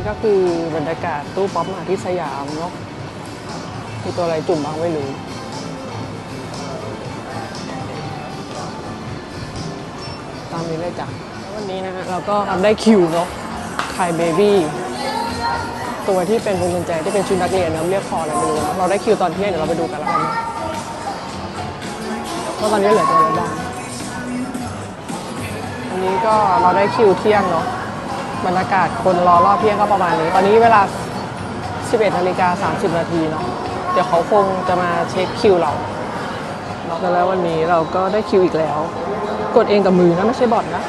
นี่ก็คือบรรยากาศตู้ป๊อปมาที่สยามเนาะมีตัวอะไรจุ่มบ้างไม่รู้ตามนี้เลยจ้ะวันนี้นะฮะเราก็ได้คิวเนาะไข่เบบี้ตัวที่เป็นพวงกุญแจที่เป็นชุดนักเรียนนะเรียกคออะไรไม่รู้นะเราได้คิวตอนเที่ยงเดี๋ยวเราไปดูกันแล้วกันนะว่าตอนนี้เหลือตัวอะไรบ้างอันนี้ก็เราได้คิวเที่ยงเนาะ บรรยากาศคนรอรอบเที่ยงก็ประมาณนี้ ตอนนี้เวลา 11นาฬิกา30 นาทีเนาะ เดี๋ยวเขาคงจะมาเช็คคิวเราแล้ววันนี้เราก็ได้คิวอีกแล้ว กดเองกับมือนะไม่ใช่บอทนะ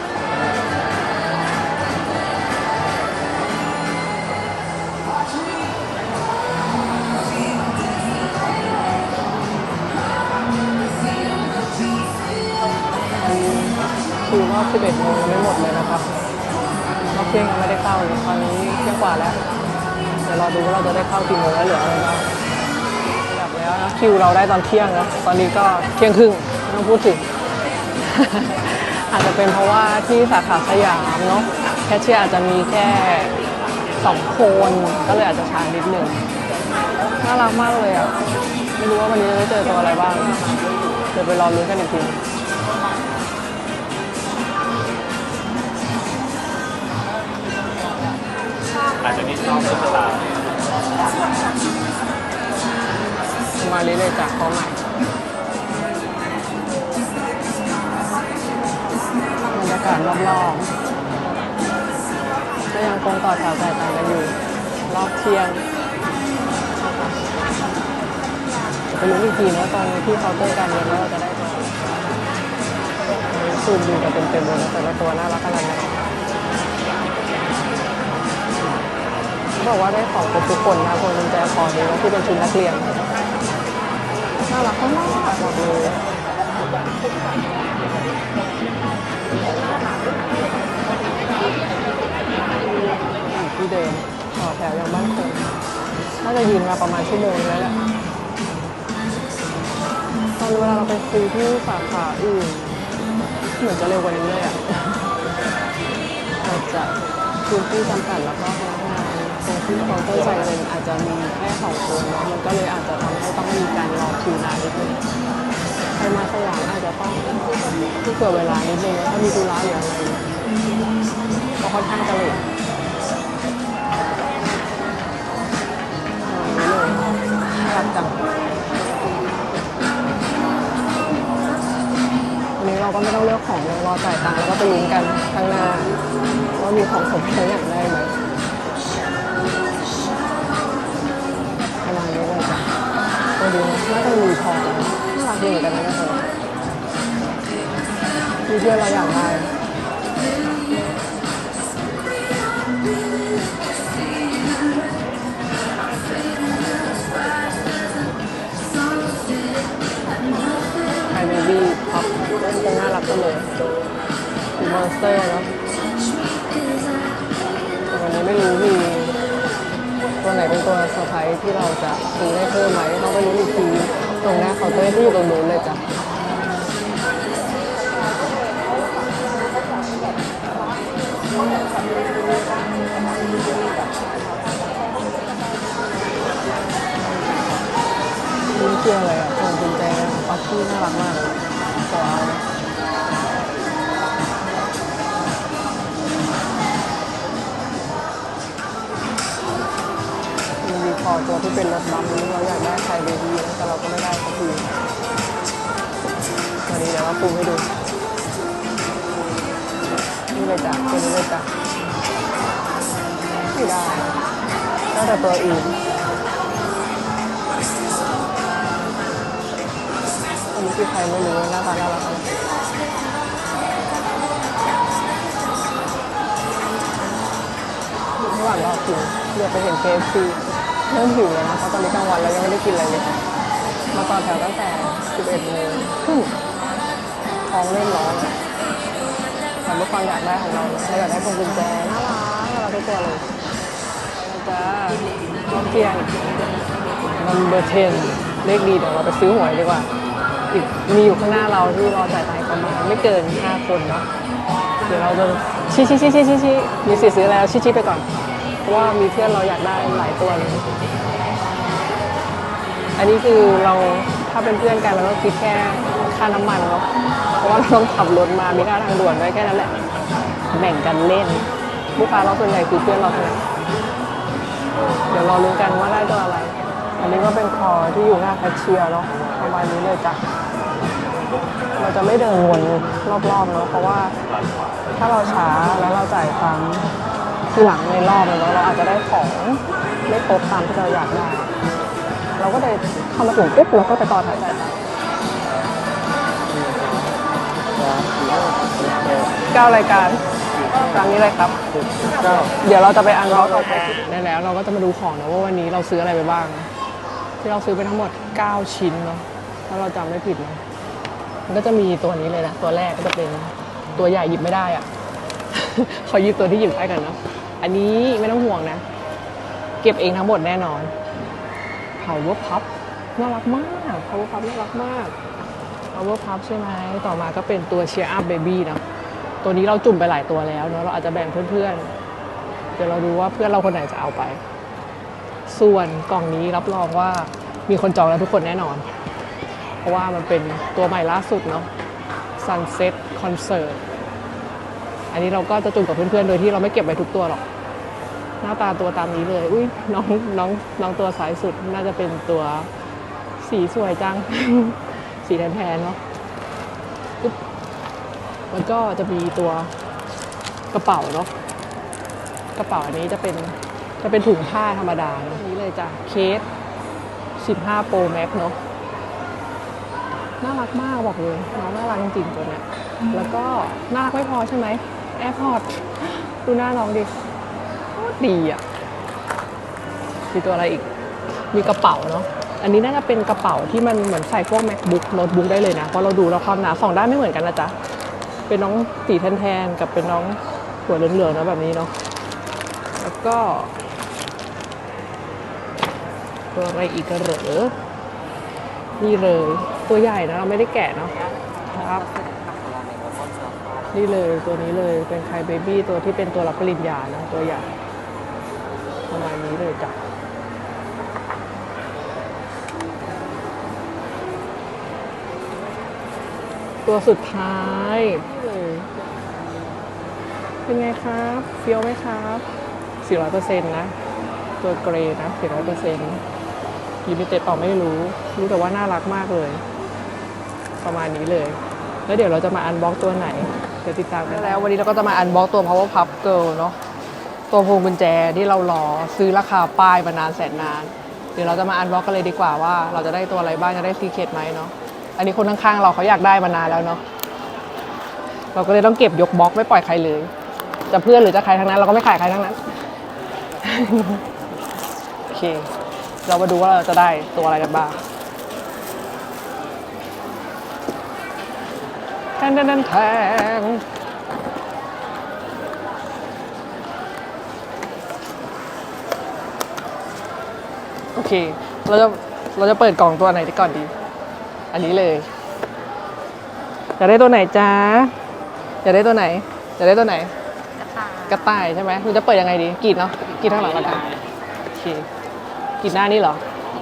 คิวรอบ11โมงยังไม่หมดเลยนะครับรอบ เที่ยงยังไม่ได้เข้าเลยตอนนี้เที่ยงกว่าแล้วเดี๋ยวรอดูว่าเราจะได้เข้ากี่โมงแล้วเหลืออะไรบ้างกลับแล้วนะคิวเราได้ตอนเที่ยงแล้วตอนนี้ก็เที่ยงครึ่งไม่ต้องพูดถึง อาจจะเป็นเพราะว่าที่สาขาสยามเนาะแคชเชียร์อาจจะมีแค่สองคนก็เลยอาจจะช้านิดหนึ่งน่ารักมากเลยอะไม่รู้ว่าวันนี้จะได้เจอตัวอะไรบ้างเดี๋ยวไปรอลุ้นกันอีกที อาจจะมีชอบตุ๊กตามาเรื่อยๆจากเขาใหม่บรรยากาศรอบๆก็ยังคงต่อแถวจ่ายตังค์กันอยู่ รอบเที่ยงไปรู้อีกทีนะตอนที่เคาน์เตอร์การเงินว่าเราจะได้ตัวซูมดูกันเต็มๆเลยนะแต่ละตัวน่ารักขนาดไหน บอกว่าได้ของครบทุกคนนะคนกุญแจคอนี้ที่เป็นชุดนักเรียนน่ารักมากบอกเลยที่เดิมต่อแถวยังบ้านคงน่าจะยืนมาประมาณชั่วโมงนึงแล้วแหละตอนเวลาเราไปคุยที่สาขาอื่นเหมือนจะเร็วกว่านี้เลยอะอาจจะพื้นที่จำกัดแล้วก็พนักงาน ที่เคาเตอร์จ่ายอาจจะมีแค่สองคนเนาะมันก็เลยอาจจะทำให้ต้องมีการรอคิวนานนิดนึงใครมาสยามอาจจะต้องเผื่อเวลานิดนึงถ้ามีธุระหรืออะไรก็ค่อนข้างจะเลทนี่เลยน่ารักจังวันนี้เราก็ไม่ต้องเลือกของเรอจ่ายตังค์แล้วก็ไปลุ้นกันข้างหน้าว่ามีของสมใช้อย่างได้ไหม ดูน่าจะมีพอน่ารักดีเหมือนกันนะเนี่ยมีเพื่อนเราอยากได้ไฮเบบี้พับเล่นกันน่ารักกันเลยมอนสเตอร์เนาะวันนี้ไม่รู้มี ตัวไหนเป็นตัวเซอร์ไพรส์ที่เราจะซื้อได้เพิ่มไหมต้องไปรู้อีกทีตรงหน้าเคาน์เตอร์ที่อยู่ตรงนู้นเลยจ้ะนี่คืออะไรอะพวงกุญแจปักกี้น่ารักมาก ตัวที่เป็นรถบัมนี้เราอยากได้ไทยเบบี้แต่เราก็ไม่ได้สักทีวันนี้เดี๋ยวเราปูให้ดูนี่เลยจ้ะตัวนี้เลยจ้ะไม่ได้ได้แต่ตัวอื่นอันนี้คือใครไม่รู้หน้าตาน่ารักนะระหว่างรอกินเดี๋ยวไปเห็น KFC เริ่มหิวแล้วนะเพราะตอนนี้กลางวันแล้วยังไม่ได้กินอะไรเลยมาต่อแถวตั้งแต่ 11โมงครึ่งท้องเริ่มร้อนแล้วแต่ด้วยความอยากได้ของเราเราอยากได้พวงกุญแจน่ารักน่าทุกตัวเลยจ้าเทียง number 10เลขดีเดี๋ยวเราไปซื้อหวยดีกว่าอีกมีอยู่ข้างหน้าเราที่รอจ่ายตังค์ประมาณไม่เกิน 5 คนเนาะเดี๋ยวเราจะชี้ชี้ชี้ชี้ชี้มีสิทธิ์ซื้อแล้วชี้ชี้ไปก่อน เพราะว่ามีเพื่อนเราอยากได้หลายตัวเลย อันนี้คือเราถ้าเป็นเพื่อนกันเราก็คิดแค่ค่าน้ำมันเนาะ เพราะว่าเราต้องขับรถมา มีค่าทางด่วนไว้แค่นั้นแหละ แบ่งกันเล่น ลูกค้าเราส่วนใหญ่คือเพื่อนเราเทั้งนั้นเดี๋ยวรอรู้กันว่าได้ตัวอะไร อันนี้ก็เป็นคอที่อยู่หน้าแคชเชียร์เนาะประมาณนี้เลยจ้ะเราจะไม่เดินวนรอบๆเนาะเพราะว่าถ้าเราช้าแล้วเราจ่ายตัง หลังในรอบเนาะเราอาจจะได้ของไม่ครบตามที่เราอยากได้ เราก็เลยเข้ามาถึงปุ๊บเราก็ไปต่อถ่ายจ่ายตังค์เก้ารายการตามนี้เลยครับก็เดี๋ยวเราจะไปอันล็อกเอาไปได้แล้ว เราก็จะมาดูของนะว่าวันนี้เราซื้ออะไรไปบ้าง ที่เราซื้อไปทั้งหมด 9 ชิ้นเนาะถ้าเราจำไม่ผิดนะมันก็จะมีตัวนี้เลยนะ ตัวแรกก็จะเป็นตัวใหญ่หยิบไม่ได้อะขอหยิบตัวที่หยิบได้กันเนาะ อันนี้ไม่ต้องห่วงนะ เก็บเองทั้งหมดแน่นอน power pup น่ารักมาก power pup น่ารักมาก power pup ใช่ไหม ต่อมาก็เป็นตัว cheer up baby นะตัวนี้เราจุ่มไปหลายตัวแล้วเนาะเราอาจจะแบ่งเพื่อนๆ เดี๋ยวเราดูว่าเพื่อนเราคนไหนจะเอาไป ส่วนกล่องนี้รับรองว่ามีคนจองแล้วทุกคนแน่นอน เพราะว่ามันเป็นตัวใหม่ล่าสุดเนาะ Sunset Concert อันนี้เราก็จะจุ่มกับเพื่อนๆ โดยที่เราไม่เก็บไว้ทุกตัวหรอก หน้าตาตัวตามนี้เลย อุ้ยน้องน้องน้องตัวสายสุดน่าจะเป็นตัวสีสวยจัง สีแทนๆเนาะมันก็จะมีตัวกระเป๋าเนาะกระเป๋าอันนี้จะเป็นจะเป็นถุงผ้าธรรมดานอะนี้เลยจ้ะเคส 15 Pro Max เนอะน่ารักมากบอกเลยน้องน่ารักจริงๆตัวเนี้ยแล้วก็น่ารักไม่พอใช่ไหม AirPods ดูหน้าน้องดิ ดีอะมีตัวอะไรอีก มีกระเป๋าเนาะอันนี้น่าจะเป็นกระเป๋าที่มันเหมือนใส่พวก macbook โน้ตบุ๊กได้เลยนะ เพราะเราดูแล้วความหนาสองด้านไม่เหมือนกันนะจ๊ะ เป็นน้องสีแทนๆ กับเป็นน้องหัวเหลืองๆนะแบบนี้เนาะ แล้วก็ ตัวอะไรอีกเหรอ นี่เลย ตัวใหญ่นะเราไม่ได้แกะเนาะครับ นี่เลยตัวนี้เลยเป็นไคเบบี้ตัวที่เป็นตัวรับปริญญานะตัวใหญ่ ประมาณนี้เลยจ้ะตัวสุดท้ายนี่เลย เป็นไงครับเฟี้ยวไหมครับ 400%นะ ตัวเกรย์นะ 400%ยูนิเต็ดต่อไม่รู้ รู้แต่ว่าน่ารักมากเลย ประมาณนี้เลย แล้วเดี๋ยวเราจะมาอันบ็อกตัวไหน เดี๋ยวติดตามกันแล้ววันนี้เราก็จะมาอันบ็อกตัว power pup girl เนาะ ตัวพวงกุญแจที่เรารอซื้อราคาป้ายมานานแสนนาน เดี๋ยวเราจะมาอันบ็อกกันเลยดีกว่าว่า เราจะได้ตัวอะไรบ้างจะได้ซีเคทไหมเนาะอันนี้คนข้างๆเราเขาอยากได้มานานแล้วเนาะเราก็เลยต้องเก็บยกบล็อกไม่ปล่อยใครเลย จะเพื่อนหรือจะใครทั้งนั้น เราก็ไม่ขายใครทั้งนั้นโอเค เรามาดูว่าเราจะได้ตัวอะไรกันบ้างแทนแทนแทนแทนโอเค เราจะเราจะเปิดกล่องตัวไหนดีก่อนดี อันนี้เลย อยากได้ตัวไหนจ้าอยากได้ตัวไหนอยากได้ตัวไหน กระต่ายใช่ไหมคุณจะเปิดยังไงดีกรีดเนาะกรีดข้างหลังแล้วกันโอเคกรีดหน้านี่เหรอ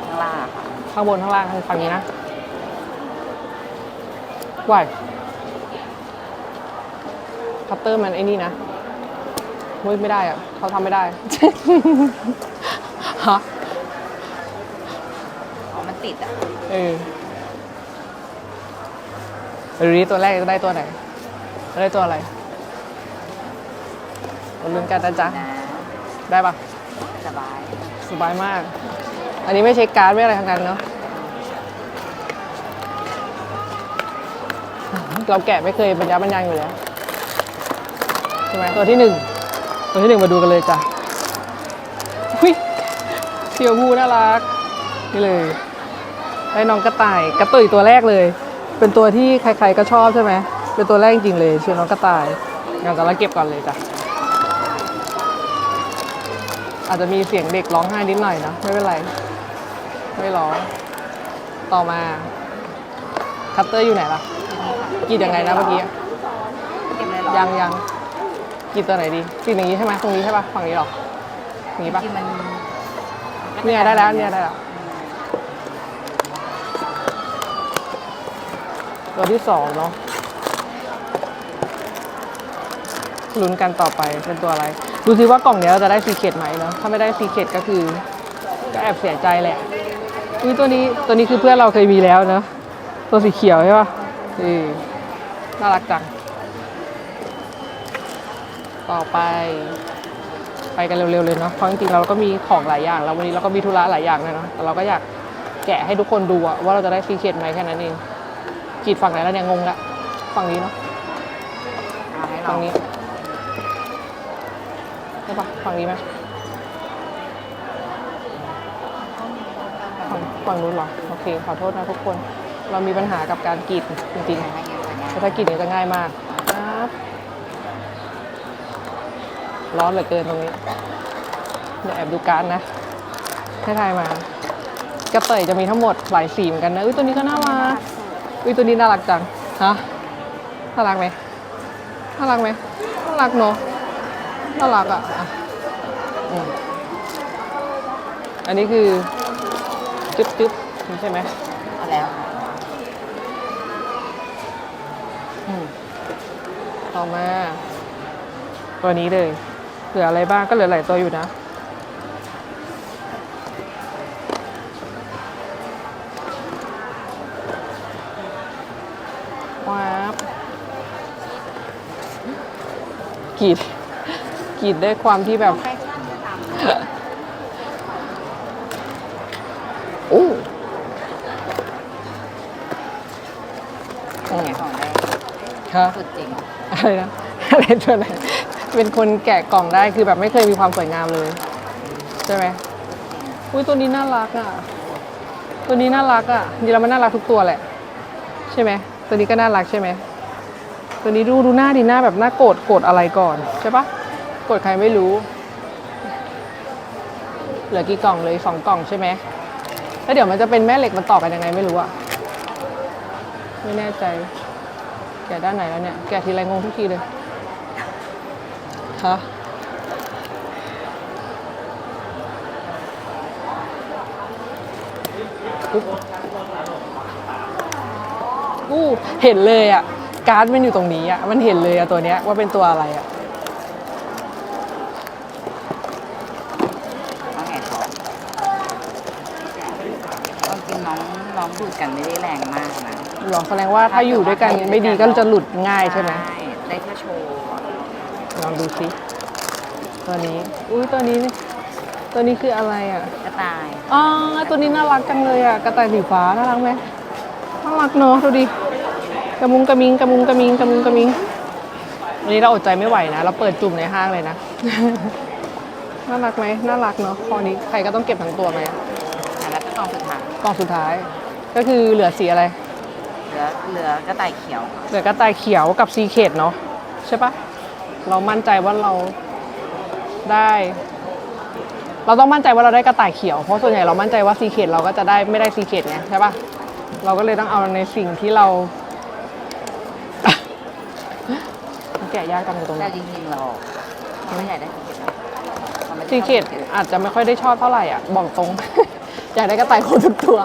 ข้างล่างอะค่ะข้างบนข้างล่างทางฝั่งนี้นะว่ายคัตเตอร์มันไอ้นี่นะมุ้ยไม่ได้อะเขาทำไม่ได้ฮะอ๋อมัน ติดอะเออหรือตัวแรกได้ตัวไหน ได้ตัวอะไรเราลุ้นกันนะจ๊ะ นะได้ปะสบายสบายมาก อันนี้ไม่เช็คการ์ดไม่อะไรทั้งนั้นเนาะ เราแกะไม่เคยบรรยาบรรยังอยู่แล้วใช่ไหมตัวที่หนึ่ง ตัวที่หนึ่งมาดูกันเลยจ้ะหุ้ยเชียวพูน่ารัก นี่เลย ได้น้องกระต่ายกระตุยตัวแรกเลย เป็นตัวที่ใคร ๆก็ชอบใช่ไหมเป็นตัวแรกจริงๆเลยเชียวน้องกระต่ายงั้นเราเก็บก่อนเลยจ้ะอาจจะมีเสียงเด็กร้องไห้นิดหน่อยนะไม่เป็นไร ไม่ร้อง ต่อมาคัตเตอร์อยู่ไหนล่ะกรีดยังไงนะเมื่อกี้เก็บเลยเหรอยังยังกรีดตัวไหนดีกรีดอย่างนี้ใช่ไหมตรงนี้ใช่ปะฝั่งนี้หรออย่างงี้ปะจริงๆมันเนี่ยได้แล้วเนี่ยได้แล้ว ตัวที่สองเนาะลุ้นกันต่อไปเป็นตัวอะไร ดูซิว่ากล่องเนี้ยเราจะได้ซีเคดไหมเนาะถ้าไม่ได้ซีเคดก็คือก็แอบเสียใจแหละอุ้ยตัวนี้ตัวนี้คือเพื่อนเราเคยมีแล้วเนาะตัวสีเขียวใช่ปะเออน่ารักจัง ต่อไป ไปกันเร็วๆเลยเนาะเพราะจริงๆเราก็มีของหลายอย่าง แล้ววันนี้เราก็มีธุระหลายอย่างเลยเนาะแต่เราก็อยากแกะให้ทุกคนดูอะว่าเราจะได้ซีเคดไหมแค่นั้นเอง กรีดฝั่งไหนแล้วเนี่ยงงละฝั่งนี้เนาะเอาให้เราฝั่งนี้ใช่ปะฝั่งนี้ไหมฝั่งฝั่งนู้นเหรอโอเคขอโทษนะทุกคน เรามีปัญหากับการกรีดจริงๆให้เยอะกว่านี้แต่ถ้ากรีดเนี่ยจะง่ายมากครับร้อนเหลือเกินตรงนี้เดี๋ยวแอบดูการ์ดนะให้ทายมากระเตยจะมีทั้งหมดหลายสีเหมือนกันนะอุ้ยตัวนี้ก็น่ารัก อุ้ยตัวนี้น่ารักจังฮะน่ารักไหมน่ารักไหมน่ารักเนอะน่ารักอะอะอืมอันนี้คือจึ๊บจึ๊บนี่ใช่ไหมเอาแล้วอืมต่อมา ตัวนี้เลย เหลืออะไรบ้างก็เหลือหลายตัวอยู่นะ กรีดกรีดด้วยความที่แบบแฟชั่นก็ตามโอ้อืมแกะของได้ฮะสุดจริงอะไรนะอะไรตัวไหนเป็นคนแกะกล่องได้คือแบบไม่เคยมีความสวยงามเลย ใช่ไหมอุ้ยตัวนี้น่ารักอะ ตัวนี้น่ารักอะจริงๆแล้วมันน่ารักทุกตัวแหละ ใช่ไหมตัวนี้ก็น่ารักใช่ไหม ตัวนี้ดูดูหน้าดีหน้าแบบหน้าโกรธโกรธอะไรก่อนใช่ปะโกรธใครไม่รู้ เหลือกี่กล่องเลยสองกล่องใช่ไหมแล้วเดี๋ยวมันจะเป็นแม่เหล็กมันต่อกันยังไงไม่รู้อะไม่แน่ใจ แกะด้านไหนแล้วเนี่ย แกะทีไรงงทุกทีเลยฮะอุ๊บอู้เห็นเลยอะ การ์ดมันอยู่ตรงนี้อะ มันเห็นเลยอะตัวเนี้ยว่าเป็นตัวอะไรอะต้องแกะของต้องกินน้องน้องดูดกันไม่ได้แรงมากนะหรอแสดงว่าถ้าอยู่ด้วยกันไม่ดีก็จะหลุดง่ายใช่ไหมได้แค่โชว์อะลองดูสิตัวนี้ อุ้ยตัวนี้นี่ตัวนี้คืออะไรอะกระต่าย อ๋อตัวนี้น่ารักจังเลยอะ กระต่ายสีฟ้าน่ารักไหมน่ารักเนอะดูดิ กระมุงกระมิงกระมุงกระมิงกระมุงกระมิงวันนี้เราอดใจไม่ไหวนะ เราเปิดจุ่มในห้างเลยนะ น่ารักไหมน่ารักเนอะคอนี้ใครก็ต้องเก็บทั้งตัวไหมอะแล้วก็กล่องสุดท้ายกล่องสุดท้าย ก็คือเหลือสีอะไร เหลือเหลือกระต่ายเขียว เหลือกระต่ายเขียวกับซีเคดเนาะใช่ปะเรามั่นใจว่าเราได้ เราต้องมั่นใจว่าเราได้กระต่ายเขียว เพราะส่วนใหญ่เรามั่นใจว่าซีเคดเราก็จะได้ไม่ได้ซีเคดไงใช่ปะเราก็เลยต้องเอาในสิ่งที่เรา แกะยากกันอยู่ตรงแต่นี้จริงๆเราไม่อยากได้สีเขียวราไม่ได้ซีเคดอาจจะไม่ค่อยได้ชอบเท่าไหร่อะ บอกตรง อยากได้กระต่ายโคตรทุกตัว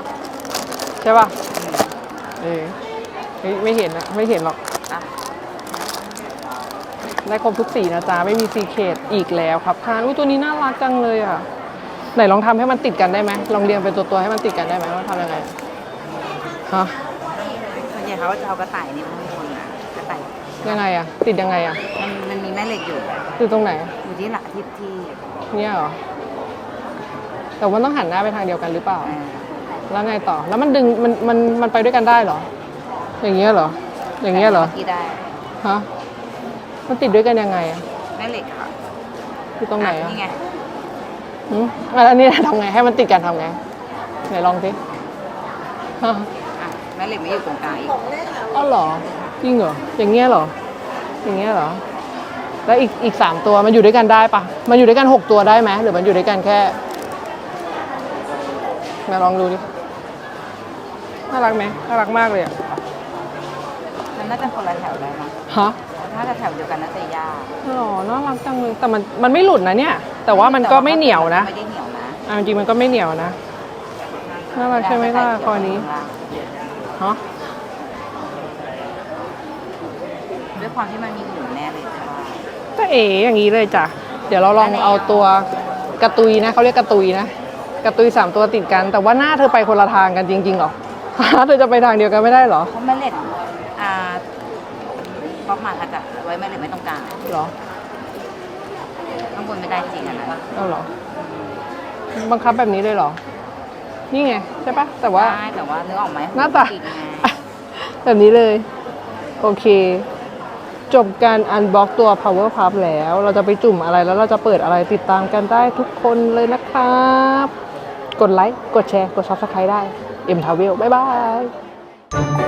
ใช่ปะเออเฮ้ยไม่เห็นอะไม่เห็นหรอก อะได้ครบทุกสีนะจ๊ะ ไม่มีซีเคดอีกแล้วครับทานอุ้ยตัวนี้น่ารักจังเลยอะ ไหนลองทำให้มันติดกันได้ไหมลองเรียงเป็นตัวตัวๆให้มันติดกันได้ไหมว่าทำยังไงฮะ ส่วนใหญ่เขาจะเอากระต่ายนี่มาให้คนนะกระต่า ยยังไงอะติดยังไงอะมันมันมีแม่เหล็กอยู่คือตรงไหน อยู่ที่หลักที่ที่เนี่ยเหรอแต่ว่าต้องหันหน้าไปทางเดียวกันหรือเปล่าเอ่อแล้วไงต่อ แล้วมันดึงมันมันมันไปด้วยกันได้เหรอ อย่างเงี้ยเหรอ อย่างเงี้ยเหรอที่ได้ฮะมันติดด้วยกันยังไงอะแม่เหล็กค่ะคือตรงไหนอะนี่ไงหืมอะแล้วอันนี้ทำไงให้มันติดกันทำไงไหนลองสิฮะอะแม่เหล็กไม่อยู่ตรงกลางอีกอ๋อเหรอ จริงเหรอ อย่างเงี้ยเหรอ อย่างเงี้ยเหรอ แล้วอีกอีกสามตัวมันอยู่ด้วยกันได้ปะมันอยู่ด้วยกันหกตัวได้ไหมหรือมันอยู่ด้วยกันแค่มาลองดูดิ น่ารักไหมน่ารักมากเลยอะ มันน่าจะคนละแถวได้มั้งฮะน่าจะแถวเดียวกันนะแต่ยากอ๋อน่ารักจังเลยแต่มันมันไม่หลุดนะเนี่ย แต่ว่ามันก็ไม่เหนียวนะ ไม่ได้เหนียวนะเอาจริงๆมันก็ไม่เหนียวนะ น่ารักใช่ไหมล่ะคอนี้ฮะ ด้วย ความที่มันมีหูแน่เลยแต่ว่าก็เอ๋อย่างนี้เลยจ้ะ เดี๋ยวเราลองเอาตัวกระตุยนะเขาเรียกกระตุยนะ กระตุยสามตัวติดกัน แต่ว่าหน้าเธอไปคนละทางกันจริงๆเหรอเธอจะไปทางเดียวกันไม่ได้เหรอเพราะแม่เหล็กอ่าป๊อปมาค่ะจะไว้แม่เหล็กไม่ต้องกลางเหรอข้างบนไม่ได้จริงอะนะเอาเหรอ บังคับแบบนี้เลยเหรอ นี่ไงใช่ปะแต่ว่าได้แต่ว่านึกออกไหมหน้าตาติดไงแบบนี้เลย โอเค จบการอันบล็อกตัว power puff แล้ว เราจะไปจุ่มอะไรแล้วเราจะเปิดอะไรติดตามกันได้ทุกคนเลยนะครับ กดไลค์ กดแชร์ กด subscribe ได้ M Travel บ๊ายบาย